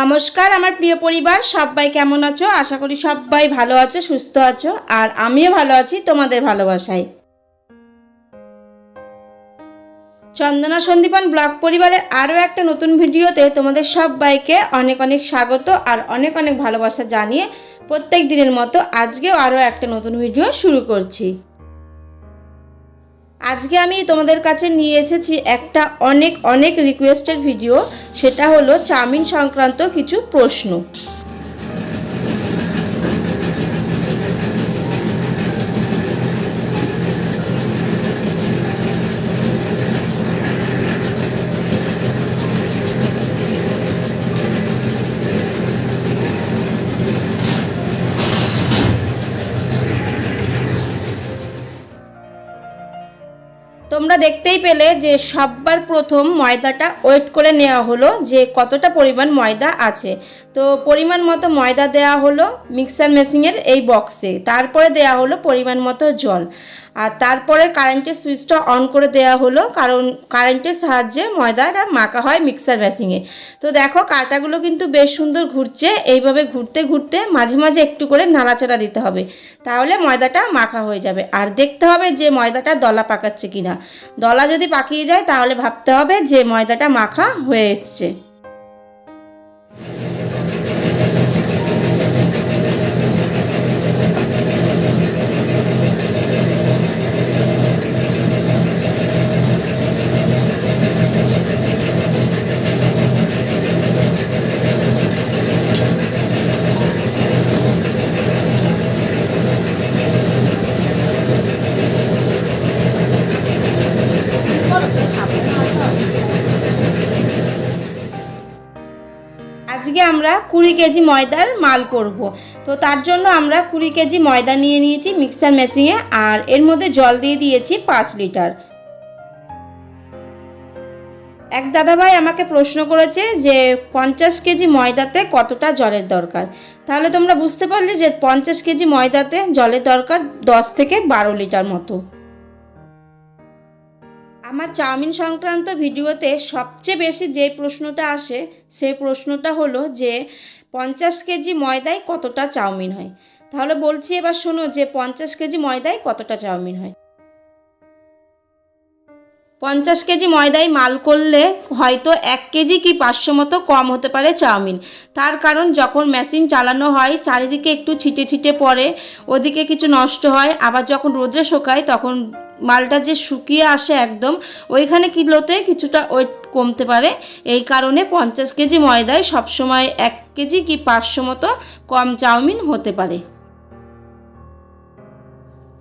নমস্কার, আমার প্রিয় পরিবার, সবাই কেমন আছো? আশা করি সবাই ভালো আছো, সুস্থ আছো, আর আমিও ভালো আছি তোমাদের ভালোবাসায়। চন্দনা সন্দীপন ব্লগ পরিবারের আরও একটা নতুন ভিডিওতে তোমাদের সবাইকে অনেক অনেক স্বাগত আর অনেক অনেক ভালোবাসা জানিয়ে প্রত্যেক দিনের মতো আজকেও আরও একটা নতুন ভিডিও শুরু করছি। আজকে আমি তোমাদের কাছে নিয়ে এসেছি একটা অনেক অনেক রিকোয়েস্টের ভিডিও সেটা হলো চাউমিন সংক্রান্ত কিছু প্রশ্ন। তোমরা দেখতেই পেলে যে সববার প্রথম ময়দাটা ওয়েট করে নেওয়া হলো যে কতটা পরিমাণ ময়দা আছে। তো পরিমাণ মতো ময়দা দেয়া হলো মিক্সার মেশিনের এই বক্সে। তারপরে দেয়া হলো পরিমাণ মতো জল। আর তারপরে কারেন্টের সুইচটা অন করে দেওয়া হলো, কারণ কারেন্টের সাহায্যে ময়দাটা মাখা হয় মিক্সার মেশিনে তো দেখো কাঁটাগুলো কিন্তু বেশ সুন্দর ঘুরছে, এইভাবে ঘুরতে ঘুরতে মাঝে মাঝে একটু করে নাড়াচাড়া দিতে হবে, তাহলে ময়দাটা মাখা হয়ে যাবে। আর দেখতে হবে যে ময়দাটা দলা পাকাচ্ছে কিনা। দলা যদি পাকিয়ে যায় তাহলে ভাবতে হবে যে ময়দাটা মাখা হয়ে এসছে। আমরা কুড়ি কেজি ময়দার মাল করব। তো তার জন্য আমরা কুড়ি কেজি ময়দা নিয়ে নিয়েছি মিক্সার মেশিনে আর এর মধ্যে জল দিয়ে দিয়েছি পাঁচ লিটার। এক দাদাভাই আমাকে প্রশ্ন করেছে যে পঞ্চাশ কেজি ময়দাতে কতটা জলের দরকার? তাহলে তোমরা বুঝতে পারলে যে পঞ্চাশ কেজি ময়দাতে জলের দরকার দশ থেকে বারো লিটার মতো। আমার চাউমিন সংক্রান্ত ভিডিওতে সবচেয়ে বেশি যে প্রশ্নটা আসে, সেই প্রশ্নটা হলো যে পঞ্চাশ কেজি ময়দায় কতটা চাউমিন হয়? তাহলে বলছি এবার শোনো যে পঞ্চাশ কেজি ময়দায় কতটা চাউমিন হয়? পঞ্চাশ কেজি ময়দায় মাল করলে হয়তো এক কেজি কি পাঁচশো মতো কম হতে পারে চাউমিন। তার কারণ যখন মেশিন চালানো হয়, চারিদিকে একটু ছিটে ছিটে পড়ে, ওদিকে কিছু নষ্ট হয়, আবার যখন রোদ্রে শোকায় তখন মালটা যে শুকিয়ে আসে একদম, ওইখানে কিলোতে কিছুটা ওয়েট কমতে পারে। এই কারণে পঞ্চাশ কেজি ময়দায় সবসময় এক কেজি কি পাঁচশো মতো কম চাউমিন হতে পারে।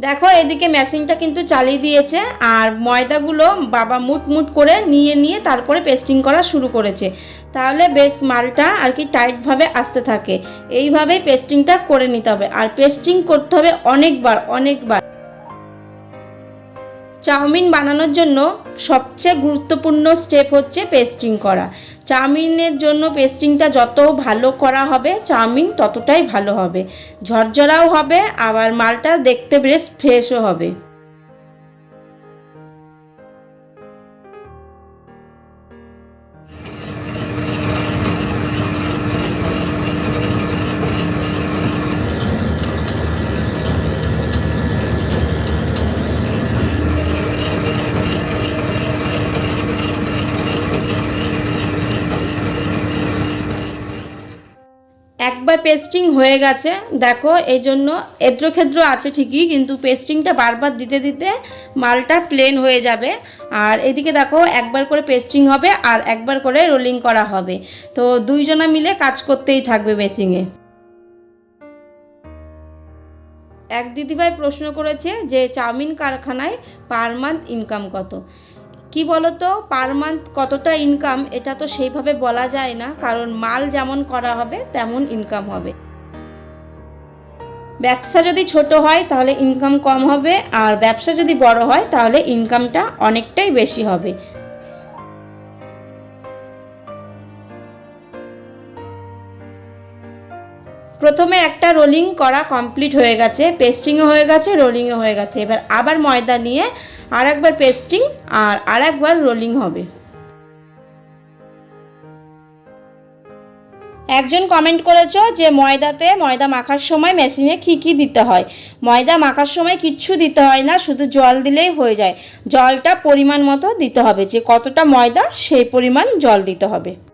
দেখো, এদিকে মেশিনটা কিন্তু চালিয়ে দিয়েছে আর ময়দাগুলো বাবা মুট মুট করে নিয়ে নিয়ে তারপরে পেস্টিং করা শুরু করেছে। তাহলে বেশ মালটা আর কি টাইটভাবে আসতে থাকে। এইভাবেই পেস্টিংটা করে নিতে হবে। আর পেস্টিং করতে হবে অনেকবার অনেকবার। চাউমিন বানানোর জন্য সবচেয়ে গুরুত্বপূর্ণ স্টেপ হচ্ছে পেস্টিং করা। চাউমিনের জন্য পেস্টিংটা যত ভালো করা হবে, চাউমিন ততটাই ভালো হবে। ঝরঝরাও হবে, আবার মালটা দেখতে বেশ ফ্রেশও হবে। পেস্টিং হয়ে গেছে। দেখো, এই জন্য এদ্রক্ষেদ্র আছে ঠিকই, কিন্তু পেস্টিংটা বারবার দিতে দিতে মালটা প্লেন হয়ে যাবে। আর এদিকে দেখো, একবার করে পেস্টিং হবে আর একবার করে রোলিং করা হবে। তো দুইজনা মিলে কাজ করতেই থাকবে মেশিংয়ে এক দিদিভাই প্রশ্ন করেছে যে, চাউমিন কারখানায় পার মান্থ ইনকাম কত? কি বলতো? পার মান্থ কতটা ইনকাম এটা তো সেইভাবে বলা যায় না। কারণ মাল যেমন করা হবে, তেমন ইনকাম হবে। ব্যবসা যদি ছোট হয়, তাহলে ইনকাম কম হবে। আর ব্যবসা যদি বড় হয়, তাহলে ইনকামটা অনেকটাই বেশি হবে। প্রথমে একটা রোলিং করা কমপ্লিট হয়ে গেছে। পেস্টিংও হয়ে গেছে রোলিংও হয়ে গেছে। এবার আবার ময়দা নিয়ে আর একবার পেস্টিং আর আর একবার রোলিং হবে। একজন কমেন্ট করেছ যে ময়দাতে ময়দা মাখার সময় মেশিনে কী কী দিতে হয়? ময়দা মাখার সময় কিচ্ছু দিতে হয় না, শুধু জল দিলেই হয়ে যায়। জলটা পরিমাণ মতো দিতে হবে, যে কতটা ময়দা সেই পরিমাণ জল দিতে হবে।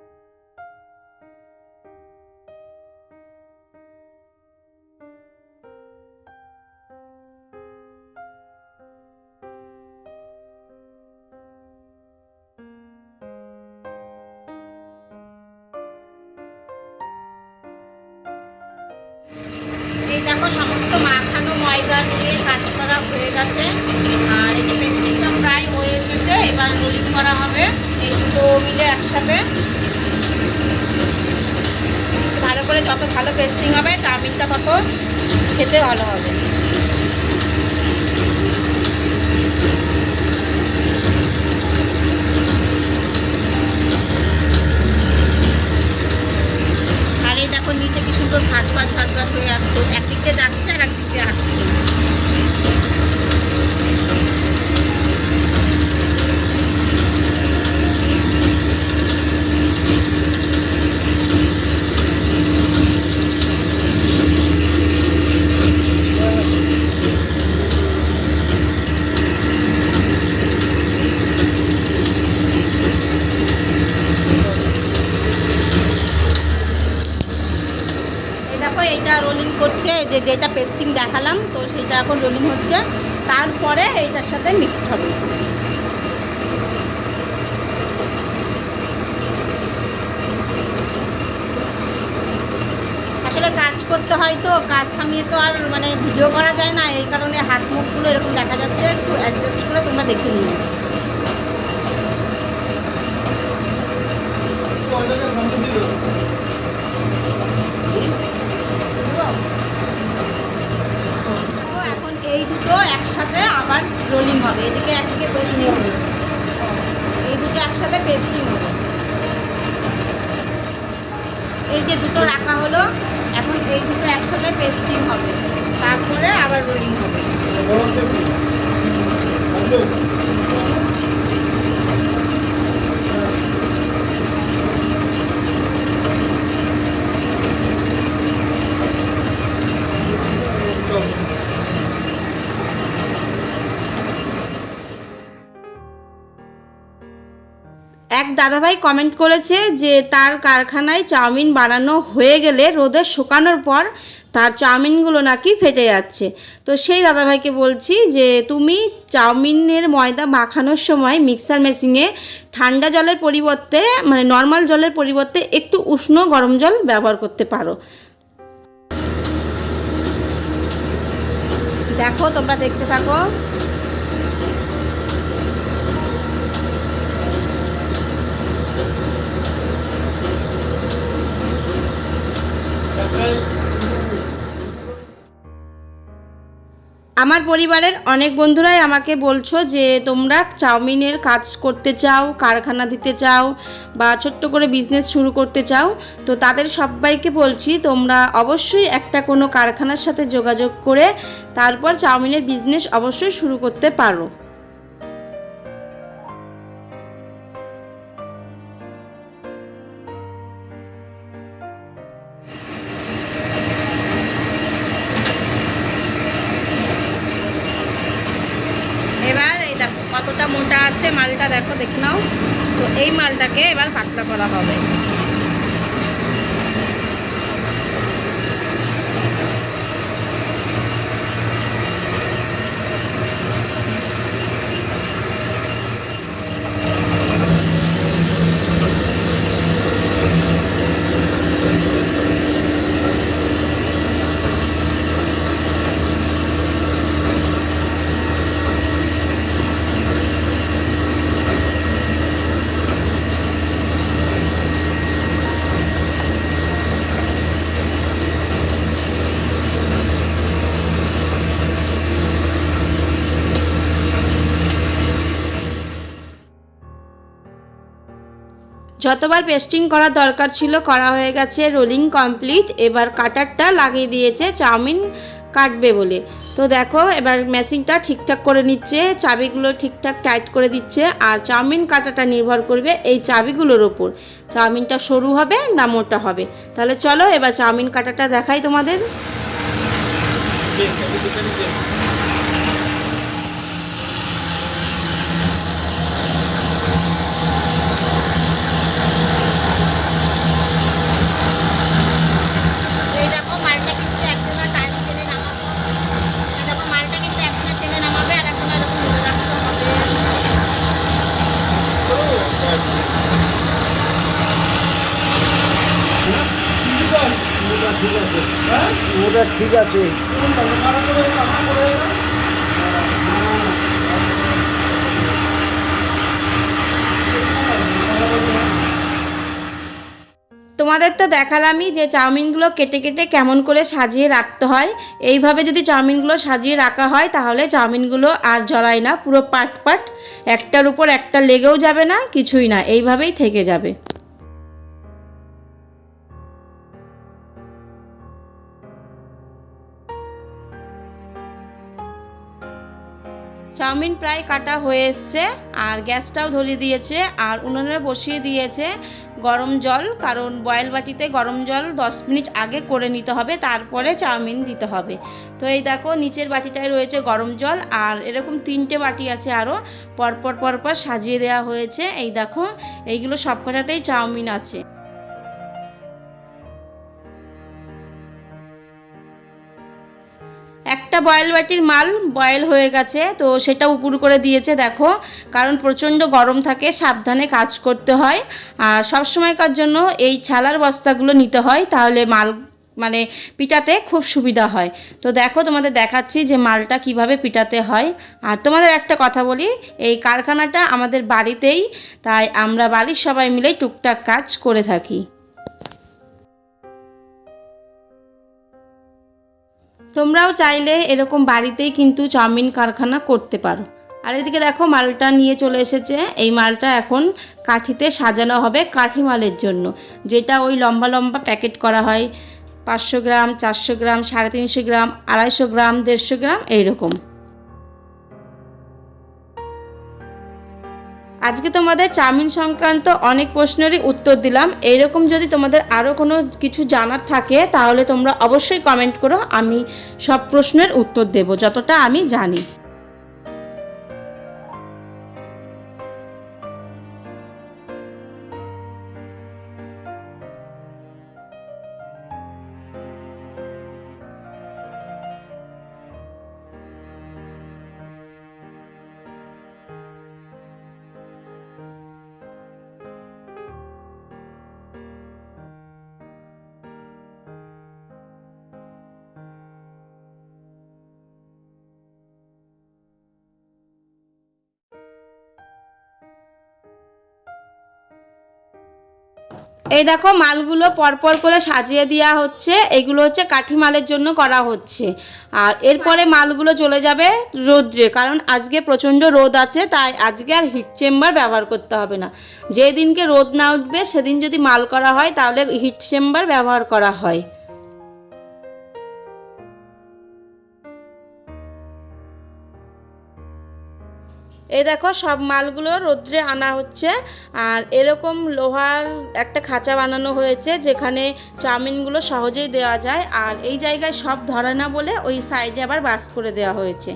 আর এই যে পেস্টিংটা প্রায় হয়ে এসেছে, এবার রোলিং করা হবে। এই দুটো মিলে একসাথে। ভালো করে যত ভালো পেস্টিং হবে, চাউমিনটা তত খেতে ভালো হবে। আর এই দেখো, নিচে কি সুন্দর ভাজ ভাজ ভাজ ভাজ হয়ে আসছে। একদিক দিয়ে যাচ্ছে আর একদিক দিয়ে আসছে এই দেখো এইটা এই যে যেটা পেস্টিং দেখালাম, তো সেটা এখন রোলিং হচ্ছে। তারপরে এইটার সাথে মিক্সড হবে। আসলে কাজ করতে হয় তো, কাজ থামিয়ে তো আর মানে ভিডিও করা যায় না, এই কারণে হাত মুখগুলো এরকম দেখা যাচ্ছে, একটু অ্যাডজাস্ট করে তোমরা দেখে নিও দিয়ে দেবো তো এখন এই দুটো একসাথে আবার রোলিং হবে, এদিকে একদিকে পেস্টিং হবে। এই দুটো একসাথে পেস্টিং হবে। এই যে দুটো রাখা হলো, এখন এই দুটো একসাথে পেস্টিং হবে। তারপরে আবার রোলিং হবে। দাদাভাই কমেন্ট করেছে যে তার কারখানায় চাউমিন বানানো হয়ে গেলে রোদে শুকানোর পর তার চাউমিনগুলো নাকি ফেটে যাচ্ছে। তো সেই দাদাভাইকে বলছি যে তুমি চাউমিনের ময়দা মাখানোর সময় মিক্সার মেশিনে ঠান্ডা জলের পরিবর্তে মানে নর্মাল জলের পরিবর্তে একটু উষ্ণ গরম জল ব্যবহার করতে পারো। দেখো তোমরা দেখতে থাকো। আমার পরিবারের অনেক বন্ধুরাই আমাকে বলছো যে তোমরা চাউমিনের কাজ করতে চাও, কারখানা দিতে চাও বা ছোট্ট করে বিজনেস শুরু করতে চাও। তো তাদের সবাইকে বলছি, তোমরা অবশ্যই একটা কোনো কারখানার সাথে যোগাযোগ করে তারপর চাউমিনের বিজনেস অবশ্যই শুরু করতে পারো। কতটা মোটা আছে মালটা দেখো দেখ নাও। তো এই মালটাকে এবার পাতলা করা হবে। যতবার পেস্টিং করার দরকার ছিল, করা হয়ে গেছে রোলিং কমপ্লিট এবার কাটারটা লাগিয়ে দিয়েছে, চাউমিন কাটবে বলে। তো দেখো, এবার মেশিনটা ঠিকঠাক করে নিচ্ছে, চাবিগুলো ঠিকঠাক টাইট করে দিচ্ছে, আর চাউমিন কাটাটা নির্ভর করবে এই চাবিগুলোর ওপর। চাউমিনটা সরু হবে না মোটা হবে? তাহলে চলো, এবার চাউমিন কাটাটা দেখাই তোমাদের দে, কেটে দে, কেটে দে। এই দেখো মালটা কিন্তু একজনের টাইম টেনে নামাবো এই দেখো মালটা কিন্তু একজনের টেনে নামাবে আর একজনের এরকম ধরে রাখতে হবে হ্যাঁ? ঠিক আছে। ওটা ঠিক আছে হ্যাঁ? ওটা ঠিক আছে। তোমাদের তো দেখালামই যে চাউমিনগুলো কেটে কেটে কেমন করে সাজিয়ে রাখতে হয়। এইভাবে যদি চাউমিনগুলো সাজিয়ে রাখা হয়, তাহলে চাউমিনগুলো আর জড়ায় না, পুরো পাট পাট। একটার উপর একটা লেগেও যাবে না, কিছুই না, এইভাবেই থেকে যাবে। চাউমিন প্রায় কাটা হয়ে এসছে, আর গ্যাসটাও ধরিয়ে দিয়েছে, আর উনুনে বসিয়ে দিয়েছে গরম জল, কারণ বয়েল বাটিতে গরম জল দশ মিনিট আগে করে নিতে হবে, তারপরে চাউমিন দিতে হবে। তো এই দেখো, নিচের বাটিটায় রয়েছে গরম জল, আর এরকম তিনটে বাটি আছে আরও পরপর পরপর সাজিয়ে দেওয়া হয়েছে। এই দেখো, এইগুলো সব কটাতেই চাউমিন আছে। একটা বয়েল বাটির মাল বয়েল হয়ে গেছে, তো সেটা উপর করে দিয়েছে, দেখো। কারণ প্রচণ্ড গরম থাকে, সাবধানে কাজ করতে হয়। আর সব সময়কার জন্য এই ছালার বস্তাগুলো নিতে হয়, তাহলে মাল মানে পিটাতে খুব সুবিধা হয়। তো দেখো, তোমাদের দেখাচ্ছি যে মালটা কীভাবে পিটাতে হয়। আর তোমাদের একটা কথা বলি, এই কারখানাটা আমাদের বাড়িতেই, তাই আমরা বাড়ির সবাই মিলে টুকটাক কাজ করে থাকি। তোমরাও চাইলে এরকম বাড়িতেই কিন্তু চাউমিন কারখানা করতে পারো। আর এদিকে দেখো মালটা নিয়ে চলে এসেছে। এই মালটা এখন কাঠিতে সাজানো হবে কাঠি মালের জন্য। যেটা ওই লম্বা লম্বা প্যাকেট করা হয়। পাঁচশো গ্রাম, চারশো গ্রাম, সাড়ে তিনশো গ্রাম, আড়াইশো গ্রাম, দেড়শো গ্রাম, এইরকম। আজকে তোমাদের চাউমিন সংক্রান্ত অনেক প্রশ্নেরই উত্তর দিলাম। এইরকম যদি তোমাদের আরও কোনো কিছু জানার থাকে, তাহলে তোমরা অবশ্যই কমেন্ট করো, আমি সব প্রশ্নের উত্তর দেব, যতটা আমি জানি। এই দেখো মালগুলো পরপর করে সাজিয়ে দেওয়া হচ্ছে। এগুলো হচ্ছে কাঠি মালের জন্য করা হচ্ছে। আর এরপরে মালগুলো চলে যাবে রোদ্রে, কারণ আজকে প্রচণ্ড রোদ আছে, তাই আজকে আর হিট চেম্বার ব্যবহার করতে হবে না। যেদিনকে রোদ না উঠবে, সেদিন যদি মাল করা হয়, তাহলে হিট চেম্বার ব্যবহার করা হয়। এই দেখো, সব মালগুলো রোদ্রে আনা হচ্ছে। আর এরকম লোহার একটা খাঁচা বানানো হয়েছে, যেখানে চাউমিনগুলো সহজেই দেওয়া যায়। আর এই জায়গায় সব ধরে না বলে ওই সাইডে আবার বাস করে দেওয়া হয়েছে।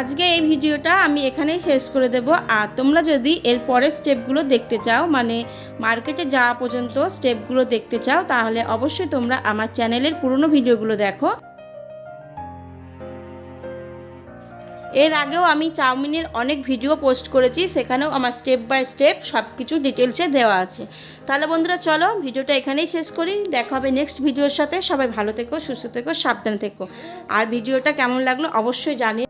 আজকে এই ভিডিওটা আমি এখানেই শেষ করে দেব। আর তোমরা যদি এর পরের স্টেপগুলো দেখতে চাও মানে মার্কেটে যাওয়া পর্যন্ত স্টেপগুলো দেখতে চাও, তাহলে অবশ্যই তোমরা আমার চ্যানেলের পুরনো ভিডিওগুলো দেখো। এর আগেও আমি চাউমিনের অনেক ভিডিও পোস্ট করেছি, সেখানেও আমার স্টেপ বাই স্টেপ সব কিছু ডিটেলসে দেওয়া আছে। তাহলে বন্ধুরা চলো, ভিডিওটা এখানেই শেষ করি। দেখা হবে নেক্সট ভিডিওর সাথে। সবাই ভালো থেকো, সুস্থ থেকো, সাবধানে থেকো। আর ভিডিওটা কেমন লাগল অবশ্যই জানিয়ে